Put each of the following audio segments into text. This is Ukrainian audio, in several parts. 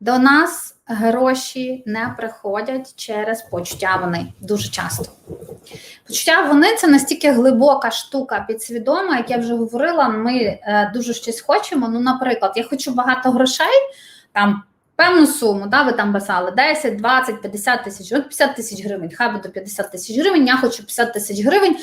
До нас гроші не приходять через почуття вони дуже часто. Почуття вони це настільки глибока штука підсвідома, як я вже говорила, ми е, дуже щось хочемо. Ну, наприклад, я хочу багато грошей, там певну суму, да, ви там писали 10, 20, 50 тисяч, от 50 тисяч гривень, хай буде 50 тисяч гривень, я хочу 50 тисяч гривень.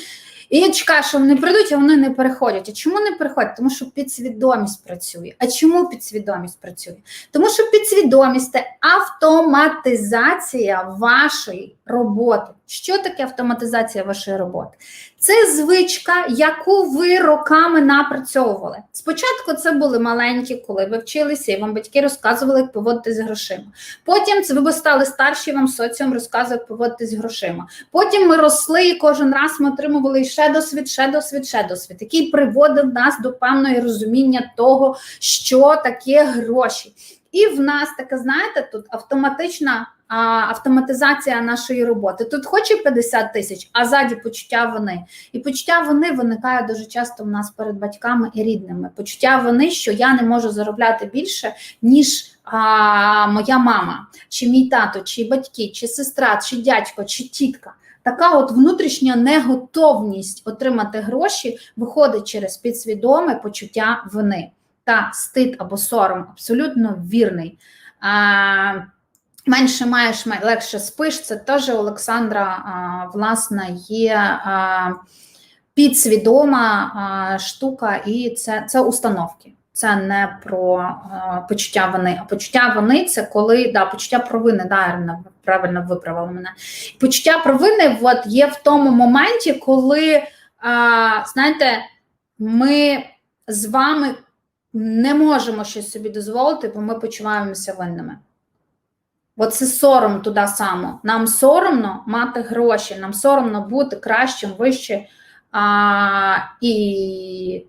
І я чекаю, що вони прийдуть, а вони не переходять. А чому не переходять? Тому що підсвідомість працює. А чому підсвідомість працює? Тому що підсвідомість це автоматизація вашої роботи. Що таке автоматизація вашої роботи? Це звичка, яку ви роками напрацьовували. Спочатку це були маленькі, коли ви вчилися, і вам батьки розказували, як поводитись з грошима. Потім це ви стали старші, вам соціум розказує, як поводитись з грошима. Потім ми росли, і кожен раз ми отримували ще досвід, ще досвід, ще досвід, який приводив нас до певного розуміння того, що таке гроші. І в нас таке, знаєте, тут автоматична а, автоматизація нашої роботи. Тут хоче 50 тисяч, а ззаді почуття вони. І почуття вони виникає дуже часто в нас перед батьками і рідними. Почуття вони, що я не можу заробляти більше, ніж а, моя мама, чи мій тато, чи батьки, чи сестра, чи дядько, чи тітка. Така от внутрішня неготовність отримати гроші виходить через підсвідоме почуття вини та стид або сором абсолютно вірний. А, менше маєш, легше спиш. Це теж Олександра, а, власне, є а, підсвідома а, штука, і це, це установки. Це не про а, почуття вини. А почуття вини це коли да, почуття провини, да, правильно виправила мене. Почуття провини от, є в тому моменті, коли, а, знаєте, ми з вами не можемо щось собі дозволити, бо ми почуваємося винними. Бо це сором туди само. Нам соромно мати гроші, нам соромно бути кращим, вище. А, І